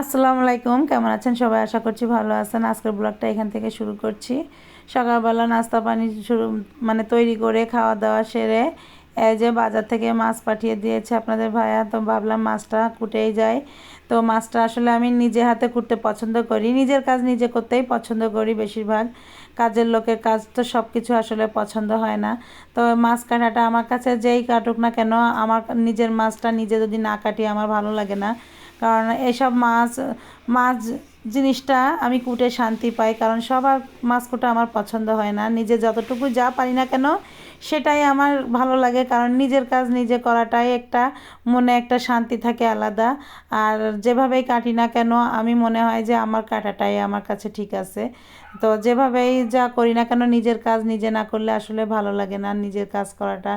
আসসালামু আলাইকুম, কেমন আছেন সবাই? আশা করছি ভালো আছেন। আজকের ব্লগটা এখান থেকে শুরু করছি। সকালবেলা নাস্তা পানি শুরু মানে তৈরি করে খাওয়া দাওয়া সেরে এই যে বাজার থেকে মাছ পাঠিয়ে দিয়েছে আপনাদের ভাইয়া। তো ভাবলাম মাছটা কুটেই যায় তো মাছটা আসলে আমি নিজে হাতে কুটতে পছন্দ করি। নিজের কাজ নিজে করতেই পছন্দ করি বেশিরভাগ। কাজের লোকের কাজ তো সব কিছু আসলে পছন্দ হয় না। তো মাছ কাটাটা আমার কাছে যেই কাটুক না কেন, আমার নিজের মাছটা নিজে যদি না কাটি আমার ভালো লাগে না। কারণ এসব মাছ মাছ জিনিসটা আমি কুটে শান্তি পাই, কারণ সবার মাছ কুটা আমার পছন্দ হয় না। নিজে যতটুকু যা পারি না কেন সেটাই আমার ভালো লাগে, কারণ নিজের কাজ নিজে করাটাই একটা মনে একটা শান্তি থাকে আলাদা। আর যেভাবেই কাটি না কেন, আমি মনে হয় যে আমার কাটাটাই আমার কাছে ঠিক আছে। তো যেভাবেই যা করি না কেন, নিজের কাজ নিজে না করলে আসলে ভালো লাগে না। নিজের কাজ করাটা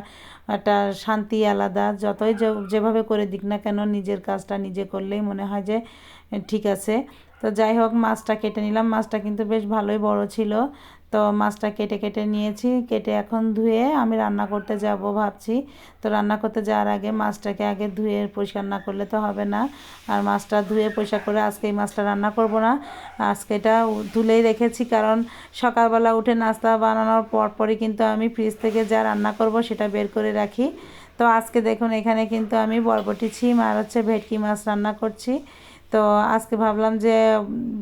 একটা শান্তি আলাদা। যতই যেভাবে করে দিক না কেন, নিজের কাজটা নিজে করলেই মনে হয় যে ঠিক আছে। তো যাই হোক, মাছটা কেটে নিলাম। মাছটা কিন্তু বেশ ভালোই বড় ছিল। তো মাছটা কেটে কেটে নিয়েছি। কেটে এখন ধুয়ে আমি রান্না করতে যাব ভাবছি। তো রান্না করতে যাওয়ার আগে মাছটাকে আগে ধুয়ে পরিষ্কার না করলে তো হবে না। আর মাছটা ধুয়ে পরিষ্কার করে আজকে এই মাছটা রান্না করব না। আজকে এটা ধুলেই রেখেছি কারণ সকালবেলা উঠে নাস্তা বানানোর পরপরই কিন্তু আমি ফ্রিজ থেকে যা রান্না করব সেটা বের করে রাখি। তো আজকে দেখুন এখানে কিন্তু আমি বরবটি ছিম আর হচ্ছে ভেটকি মাছ রান্না করছি। তো আজকে ভাবলাম যে,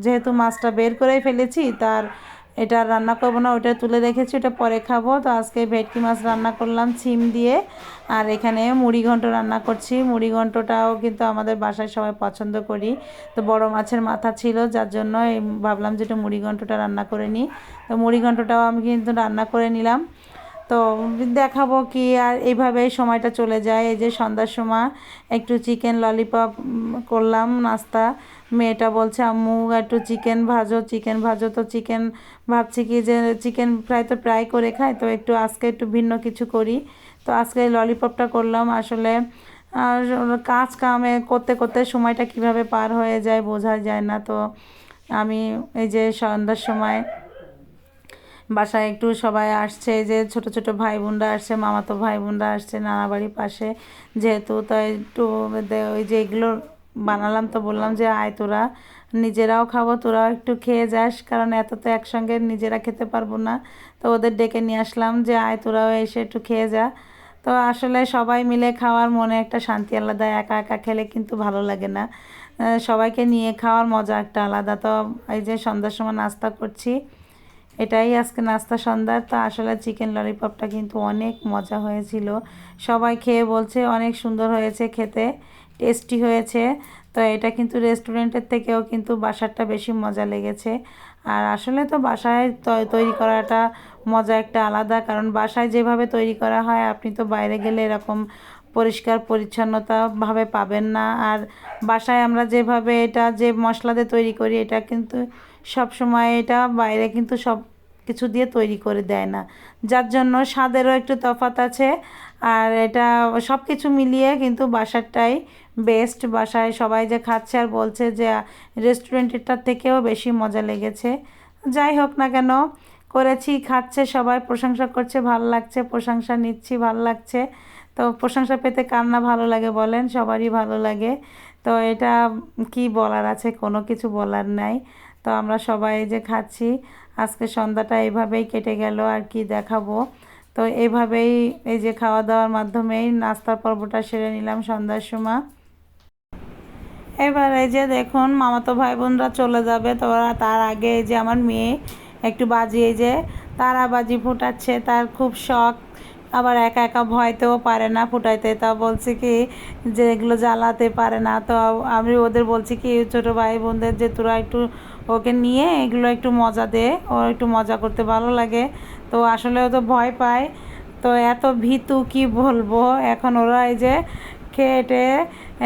যেহেতু মাছটা বের করেই ফেলেছি, তার এটা রান্না করব না, ওটা তুলে রেখেছি, ওটা পরে খাব। তো আজকে ভেটকি মাছ রান্না করলাম ছিম দিয়ে। আর এখানে মুড়ি ঘন্ট রান্না করছি। মুড়ি ঘন্টটাও কিন্তু আমাদের বাসায় সবাই পছন্দ করি। তো বড় মাছের মাথা ছিল, যার জন্য ভাবলাম যে একটু মুড়ি ঘন্টটা রান্না করে নিই। তো মুড়ি ঘন্টটাও আমি কিন্তু রান্না করে নিলাম। তো দেখাবো কি আর এইভাবে সময়টা চলে যায়। এই যে সন্ধ্যার সময় একটু চিকেন ললিপপ করলাম নাস্তা। মেয়েটা বলছে, আম্মু, একটু চিকেন ভাজো চিকেন ভাজো। তো চিকেন ভাবছি কি যে চিকেন ফ্রাই তো প্রায় করে খাই, তো একটু আজকে একটু ভিন্ন কিছু করি। তো আজকে ললিপপটা করলাম। আসলে আর কাজ কামে করতে করতে সময়টা কীভাবে পার হয়ে যায় বোঝা যায় না। তো আমি এই যে সন্ধ্যার সময় বাসায় একটু সবাই আসছে, যে ছোট ছোট ভাই বোনরা আসছে, মামাতো ভাই বোনরা আসছে, নানা বাড়ির পাশে। যেহেতু তাই একটু ওই যে এগুলো বানালাম তো বললাম যে, আয় তোরা, নিজেরাও খাব, তোরাও একটু খেয়ে যাস, কারণ এত তো একসঙ্গে নিজেরা খেতে পারব না। তো ওদের ডেকে নিয়ে আসলাম যে, আয় তোরাও এসে একটু খেয়ে যা। তো আসলে সবাই মিলে খাওয়ার মনে একটা শান্তি আলাদা, একা একা খেলে কিন্তু ভালো লাগে না। সবাইকে নিয়ে খাওয়ার মজা একটা আলাদা। তো এই যে সন্ধ্যার সময় নাস্তা করছি। এটাই আজকে নাস্তা সন্ধ্যার। তো আসলে চিকেন ললিপপটা কিন্তু অনেক মজা হয়েছিল। সবাই খেয়ে বলছে অনেক সুন্দর হয়েছে খেতে টেস্টি হয়েছে। তো এটা কিন্তু রেস্টুরেন্টের থেকেও কিন্তু বাসারটা বেশি মজা লেগেছে। আর আসলে তো বাসায় তৈরি করাটা মজা একটা আলাদা, কারণ বাসায় যেভাবে তৈরি করা হয়, আপনি তো বাইরে গেলে এরকম পরিষ্কার, পরিচ্ছন্নতাভাবে পাবেন না। আর বাসায় আমরা যেভাবে এটা, যে মশলা দিয়ে তৈরি করি, এটা কিন্তু সব সময় এটা বাইরে কিন্তু সব কিছু দিয়ে তৈরি করে দেয় না। যার জন্য স্বাদেরও একটু তফাত আছে। আর এটা সব কিছু মিলিয়ে কিন্তু বাসারটাই বেস্ট বাসায় সবাই যে খাচ্ছে আর বলছে যে রেস্টুরেন্টেরটার থেকেও বেশি মজা লেগেছে। যাই হোক না কেন, করেছি, খাচ্ছে, সবাই প্রশংসা করছে, ভালো লাগছে, প্রশংসা নিচ্ছি, ভালো লাগছে। তো প্রশংসা পেতে কার না ভালো লাগে বলেন? সবারই ভালো লাগে। তো এটা কি বলার আছে? কোনো কিছু বলার নাই। তো আমরা সবাই যে খাচ্ছি, আজকে সন্ধ্যাটা এইভাবেই কেটে গেল আর কি দেখাবো। তো এইভাবেই এই যে খাওয়া দাওয়ার মাধ্যমেই নাস্তার পর্বটা সেরে নিলাম সন্ধ্যার সময়। এবার এই যে দেখুন, মামাতো ভাই বোনরা চলে যাবে। তো তার আগে এই যে আমার মেয়ে একটু বাজি এই যে তারা বাজি ফুটাচ্ছে, তার খুব শখ। আবার একা একা ভয়তেও পারে না, ফুটাইতে। তা বলছি কি যে এগুলো জ্বালাতে পারে না। তো আমি ওদের বলছি কি, ছোটো ভাই বোনদের যে তোরা একটু ওকে নিয়ে এগুলো একটু মজা দে, ও একটু মজা করতে ভালো লাগে। তো আসলে ও তো ভয় পায়। তো এত ভীতু কি বলব? এখন ওরা এই যে খেটে,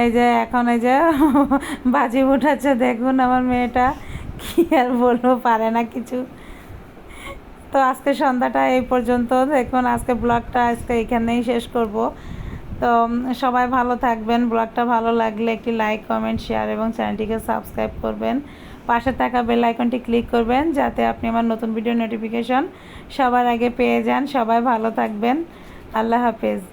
এই যে এখন এই যে বাজি উঠাচ্ছে দেখুন আমার মেয়েটা কি আর বলব, পারে না কিছু। তো আজকে সন্ধ্যাটা এই পর্যন্ত। দেখুন, আজকে ব্লগটা আজকে এখানেই শেষ করব। তো সবাই ভালো থাকবেন। ব্লগটা ভালো লাগলে একটি লাইক, কমেন্ট, শেয়ার এবং চ্যানেলটিকে সাবস্ক্রাইব করবেন। পাশে থাকা বেল আইকনটি ক্লিক করবেন যাতে আপনি আমার নতুন ভিডিও নোটিফিকেশন সবার আগে পেয়ে যান। সবাই ভালো থাকবেন। আল্লাহ হাফেজ।